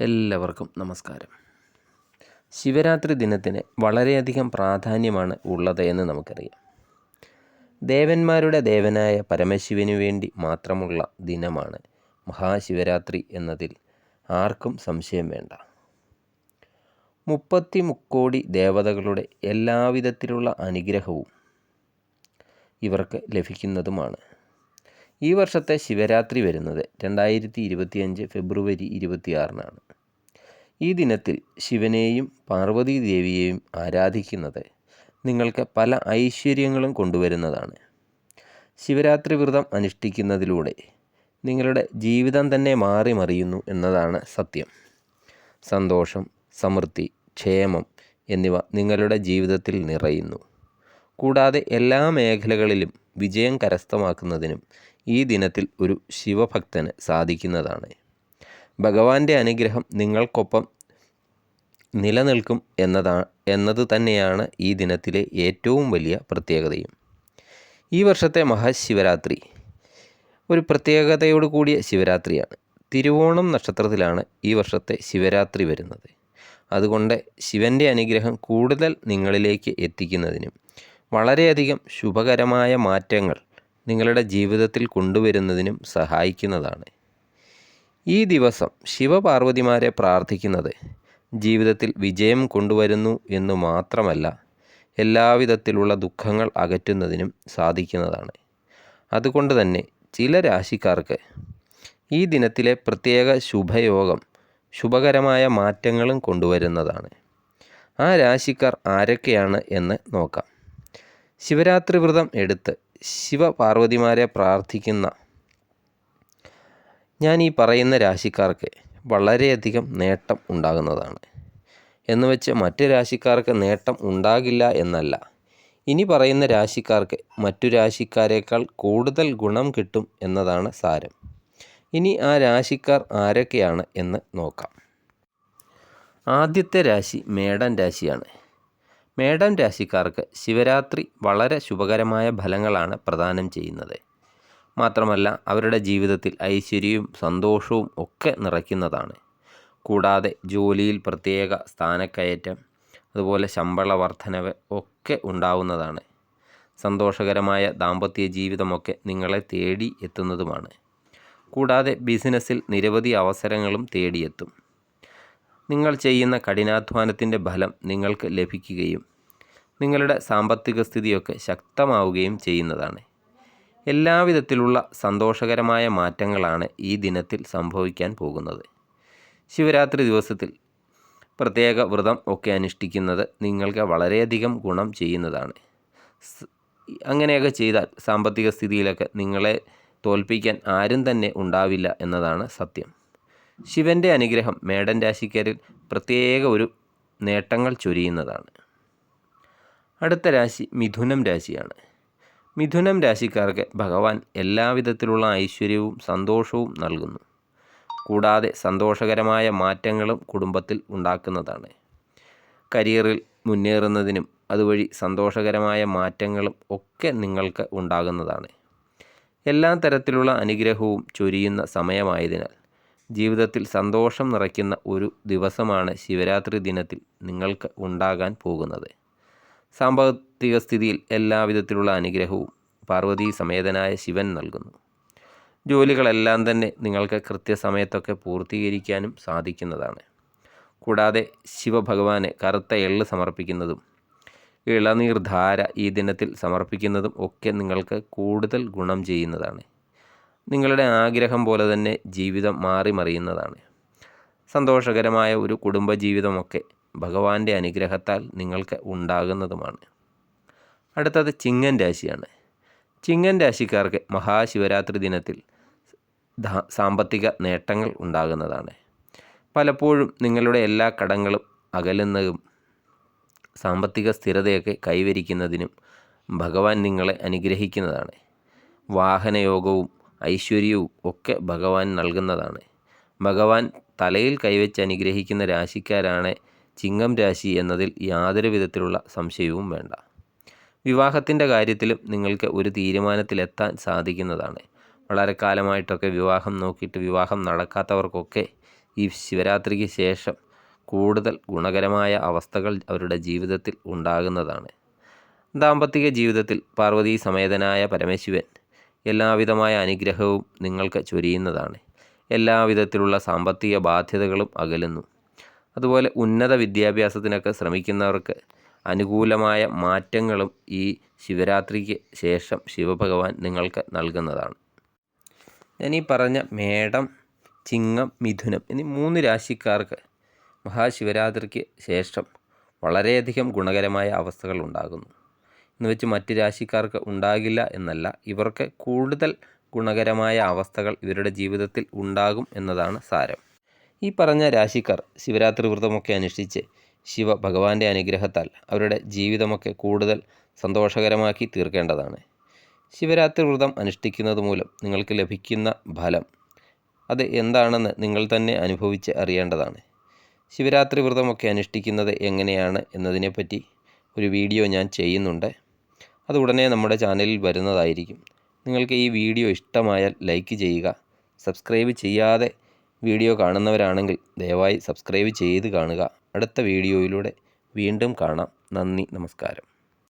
എല്ലാവർക്കും നമസ്കാരം. ശിവരാത്രി ദിനത്തിന് വളരെയധികം പ്രാധാന്യമാണ് ഉള്ളത് എന്ന് നമുക്കറിയാം. ദേവന്മാരുടെ ദേവനായ പരമശിവനു വേണ്ടി മാത്രമുള്ള ദിനമാണ് മഹാശിവരാത്രി എന്നതിൽ ആർക്കും സംശയം വേണ്ട. മുപ്പത്തി മുക്കോടി ദേവതകളുടെ എല്ലാവിധത്തിലുള്ള അനുഗ്രഹവും ഇവർക്ക് ലഭിക്കുന്നതുമാണ്. ഈ വർഷത്തെ ശിവരാത്രി വരുന്നത് രണ്ടായിരത്തി ഇരുപത്തിയഞ്ച് ഫെബ്രുവരി ഇരുപത്തിയാറിനാണ്. ഈ ദിനത്തിൽ ശിവനെയും പാർവതി ദേവിയെയും ആരാധിക്കുന്നത് നിങ്ങൾക്ക് പല ഐശ്വര്യങ്ങളും കൊണ്ടുവരുന്നതാണ്. ശിവരാത്രി വ്രതം അനുഷ്ഠിക്കുന്നതിലൂടെ നിങ്ങളുടെ ജീവിതം തന്നെ മാറി മറിയുന്നു എന്നതാണ് സത്യം. സന്തോഷം സമൃദ്ധി ക്ഷേമം എന്നിവ നിങ്ങളുടെ ജീവിതത്തിൽ നിറയുന്നു. കൂടാതെ എല്ലാ മേഖലകളിലും വിജയം കരസ്ഥമാക്കുന്നതിനും ഈ ദിനത്തിൽ ഒരു ശിവഭക്തന് സാധിക്കുന്നതാണ്. ഭഗവാന്റെ അനുഗ്രഹം നിങ്ങൾക്കൊപ്പം നിലനിൽക്കും എന്നതാ എന്നത് തന്നെയാണ് ഈ ദിനത്തിലെ ഏറ്റവും വലിയ പ്രത്യേകതയും. ഈ വർഷത്തെ മഹാശിവരാത്രി ഒരു പ്രത്യേകതയോട് കൂടിയ ശിവരാത്രിയാണ്. തിരുവോണം നക്ഷത്രത്തിലാണ് ഈ വർഷത്തെ ശിവരാത്രി വരുന്നത്. അതുകൊണ്ട് ശിവന്റെ അനുഗ്രഹം കൂടുതൽ നിങ്ങളിലേക്ക് എത്തിക്കുന്നതിനും വളരെയധികം ശുഭകരമായ മാറ്റങ്ങൾ നിങ്ങളുടെ ജീവിതത്തിൽ കൊണ്ടുവരുന്നതിനും സഹായിക്കുന്നതാണ്. ഈ ദിവസം ശിവപാർവതിമാരെ പ്രാർത്ഥിക്കുന്നത് ജീവിതത്തിൽ വിജയം കൊണ്ടുവരുന്നു എന്നു മാത്രമല്ല എല്ലാവിധത്തിലുള്ള ദുഃഖങ്ങൾ അകറ്റുന്നതിനും സാധിക്കുന്നതാണ്. അതുകൊണ്ട് തന്നെ ചില രാശിക്കാർക്ക് ഈ ദിനത്തിലെ പ്രത്യേക ശുഭയോഗം ശുഭകരമായ മാറ്റങ്ങളും കൊണ്ടുവരുന്നതാണ്. ആ രാശിക്കാർ ആരൊക്കെയാണ് എന്ന് നോക്കാം. ശിവരാത്രി വ്രതം എടുത്ത് ശിവപാർവതിമാരെ പ്രാർത്ഥിക്കുന്ന ഞാൻ ഈ പറയുന്ന രാശിക്കാർക്ക് വളരെയധികം നേട്ടം ഉണ്ടാകുന്നതാണ്. എന്ന് വെച്ച് മറ്റു രാശിക്കാർക്ക് നേട്ടം ഉണ്ടാകില്ല എന്നല്ല. ഇനി പറയുന്ന രാശിക്കാർക്ക് മറ്റു രാശിക്കാരേക്കാൾ കൂടുതൽ ഗുണം കിട്ടും എന്നതാണ് സാരം. ഇനി ആ രാശിക്കാർ ആരൊക്കെയാണ് എന്ന് നോക്കാം. ആദ്യത്തെ രാശി മേടൻ രാശിയാണ്. മേടൻ രാശിക്കാർക്ക് ശിവരാത്രി വളരെ ശുഭകരമായ ഫലങ്ങളാണ് പ്രദാനം ചെയ്യുന്നത്. മാത്രമല്ല അവരുടെ ജീവിതത്തിൽ ഐശ്വര്യവും സന്തോഷവും ഒക്കെ നിറയ്ക്കുന്നതാണ്. കൂടാതെ ജോലിയിൽ പ്രത്യേക സ്ഥാനക്കയറ്റം അതുപോലെ ശമ്പള വർധനവ് ഒക്കെ ഉണ്ടാവുന്നതാണ്. സന്തോഷകരമായ ദാമ്പത്യ ജീവിതമൊക്കെ നിങ്ങളെ തേടി എത്തുന്നതുമാണ്. കൂടാതെ ബിസിനസ്സിൽ നിരവധി അവസരങ്ങളും തേടിയെത്തും. നിങ്ങൾ ചെയ്യുന്ന കഠിനാധ്വാനത്തിന്റെ ഫലം നിങ്ങൾക്ക് ലഭിക്കുകയും നിങ്ങളുടെ സാമ്പത്തിക സ്ഥിതിയൊക്കെ ശക്തമാവുകയും ചെയ്യുന്നതാണ്. എല്ലാവിധത്തിലുള്ള സന്തോഷകരമായ മാറ്റങ്ങളാണ് ഈ ദിനത്തിൽ സംഭവിക്കാൻ പോകുന്നത്. ശിവരാത്രി ദിവസത്തിൽ പ്രത്യേക വ്രതം ഒക്കെ അനുഷ്ഠിക്കുന്നത് നിങ്ങൾക്ക് വളരെയധികം ഗുണം ചെയ്യുന്നതാണ്. അങ്ങനെയൊക്കെ ചെയ്താൽ സാമ്പത്തിക സ്ഥിതിയിലൊക്കെ നിങ്ങളെ തോൽപ്പിക്കാൻ ആരും തന്നെ ഉണ്ടാവില്ല എന്നതാണ് സത്യം. ശിവന്റെ അനുഗ്രഹം മേടൻ രാശിക്കാരിൽ പ്രത്യേക ഒരു നേട്ടങ്ങൾ ചൊരിയുന്നതാണ്. അടുത്ത രാശി മിഥുനം രാശിയാണ്. മിഥുനം രാശിക്കാർക്ക് ഭഗവാൻ എല്ലാവിധത്തിലുള്ള ഐശ്വര്യവും സന്തോഷവും നൽകുന്നു. കൂടാതെ സന്തോഷകരമായ മാറ്റങ്ങളും കുടുംബത്തിൽ ഉണ്ടാക്കുന്നതാണ്. കരിയറിൽ മുന്നേറുന്നതിനും അതുവഴി സന്തോഷകരമായ മാറ്റങ്ങളും ഒക്കെ നിങ്ങൾക്ക് ഉണ്ടാകുന്നതാണ്. എല്ലാ തരത്തിലുള്ള അനുഗ്രഹവും ചൊരിയുന്ന സമയമായതിനാൽ ജീവിതത്തിൽ സന്തോഷം നിറയ്ക്കുന്ന ഒരു ദിവസമാണ് ശിവരാത്രി ദിനത്തിൽ നിങ്ങൾക്ക് ഉണ്ടാകാൻ പോകുന്നത്. സാമ്പത്തിക സ്ഥിതിയിൽ എല്ലാവിധത്തിലുള്ള അനുഗ്രഹവും പാർവതി സമേതനായ ശിവൻ നൽകുന്നു. ജോലികളെല്ലാം തന്നെ നിങ്ങൾക്ക് കൃത്യസമയത്തൊക്കെ പൂർത്തീകരിക്കാനും സാധിക്കുന്നതാണ്. കൂടാതെ ശിവഭഗവാന് കറുത്ത എള്ള് സമർപ്പിക്കുന്നതും ഇളനീർ ധാര ഈ ദിനത്തിൽ സമർപ്പിക്കുന്നതും ഒക്കെ നിങ്ങൾക്ക് കൂടുതൽ ഗുണം ചെയ്യുന്നതാണ്. നിങ്ങളുടെ ആഗ്രഹം പോലെ തന്നെ ജീവിതം മാറി മറിയുന്നതാണ്. സന്തോഷകരമായ ഒരു കുടുംബജീവിതമൊക്കെ ഭഗവാന്റെ അനുഗ്രഹത്താൽ നിങ്ങൾക്ക് ഉണ്ടാകുന്നതുമാണ്. അടുത്തത് ചിങ്ങൻ രാശിയാണ്. ചിങ്ങൻ രാശിക്കാർക്ക് മഹാശിവരാത്രി ദിനത്തിൽ സാമ്പത്തിക നേട്ടങ്ങൾ ഉണ്ടാകുന്നതാണ്. പലപ്പോഴും നിങ്ങളുടെ എല്ലാ കടങ്ങളും അകലുന്നതും സാമ്പത്തിക സ്ഥിരതയൊക്കെ കൈവരിക്കുന്നതിനും ഭഗവാൻ നിങ്ങളെ അനുഗ്രഹിക്കുന്നതാണ്. വാഹനയോഗവും ഐശ്വര്യവും ഒക്കെ ഭഗവാൻ നൽകുന്നതാണ്. ഭഗവാൻ തലയിൽ കൈവച്ച് അനുഗ്രഹിക്കുന്ന രാശിക്കാരാണ് ചിങ്ങം രാശി എന്നതിൽ യാതൊരു വിധത്തിലുള്ള സംശയവും വേണ്ട. വിവാഹത്തിന്റെ കാര്യത്തിലും നിങ്ങൾക്ക് ഒരു തീരുമാനത്തിലെത്താൻ സാധിക്കുന്നതാണ്. വളരെ കാലമായിട്ടൊക്കെ വിവാഹം നോക്കിയിട്ട് വിവാഹം നടക്കാത്തവർക്കൊക്കെ ഈ ശിവരാത്രിക്ക് ശേഷം കൂടുതൽ ഗുണകരമായ അവസ്ഥകൾ അവരുടെ ജീവിതത്തിൽ ഉണ്ടാകുന്നതാണ്. ദാമ്പത്തിക ജീവിതത്തിൽ പാർവതീ സമേതനായ പരമശിവൻ എല്ലാവിധമായ അനുഗ്രഹവും നിങ്ങൾക്ക് ചൊരിയുന്നതാണ്. എല്ലാവിധത്തിലുള്ള സാമ്പത്തിക ബാധ്യതകളും അകലുന്നു. അതുപോലെ ഉന്നത വിദ്യാഭ്യാസത്തിനൊക്കെ ശ്രമിക്കുന്നവർക്ക് അനുകൂലമായ മാറ്റങ്ങളും ഈ ശിവരാത്രിക്ക് ശേഷം ശിവഭഗവാൻ നിങ്ങൾക്ക് നൽകുന്നതാണ്. ഞാൻ ഈ പറഞ്ഞ മേടം ചിങ്ങം മിഥുനം എന്നീ മൂന്ന് രാശിക്കാർക്ക് മഹാശിവരാത്രിക്ക് ശേഷം വളരെയധികം ഗുണകരമായ അവസ്ഥകൾ ഉണ്ടാകുന്നു. എന്ന് വെച്ച് മറ്റ് രാശിക്കാർക്ക് ഉണ്ടാകില്ല എന്നല്ല. ഇവർക്ക് കൂടുതൽ ഗുണകരമായ അവസ്ഥകൾ ഇവരുടെ ജീവിതത്തിൽ ഉണ്ടാകും എന്നതാണ് സാരം. ഈ പറഞ്ഞ രാശിക്കാർ ശിവരാത്രി വ്രതമൊക്കെ അനുഷ്ഠിച്ച് ശിവ ഭഗവാന്റെ അനുഗ്രഹത്താൽ അവരുടെ ജീവിതമൊക്കെ കൂടുതൽ സന്തോഷകരമാക്കി തീർക്കേണ്ടതാണ്. ശിവരാത്രി വ്രതം അനുഷ്ഠിക്കുന്നത് മൂലം നിങ്ങൾക്ക് ലഭിക്കുന്ന ഫലം അത് എന്താണെന്ന് നിങ്ങൾ തന്നെ അനുഭവിച്ച് അറിയേണ്ടതാണ്. ശിവരാത്രി വ്രതമൊക്കെ അനുഷ്ഠിക്കുന്നത് എങ്ങനെയാണ് എന്നതിനെപ്പറ്റി ഒരു വീഡിയോ ഞാൻ ചെയ്യുന്നുണ്ട്. അത് ഉടനെ നമ്മുടെ ചാനലിൽ വരുന്നതായിരിക്കും. നിങ്ങൾക്ക് ഈ വീഡിയോ ഇഷ്ടമായാൽ ലൈക്ക് ചെയ്യുക. സബ്സ്ക്രൈബ് ചെയ്യാതെ വീഡിയോ കാണുന്നവരാണെങ്കിൽ ദയവായി സബ്സ്ക്രൈബ് ചെയ്ത് കാണുക. അടുത്ത വീഡിയോയിലൂടെ വീണ്ടും കാണാം. നന്ദി നമസ്കാരം.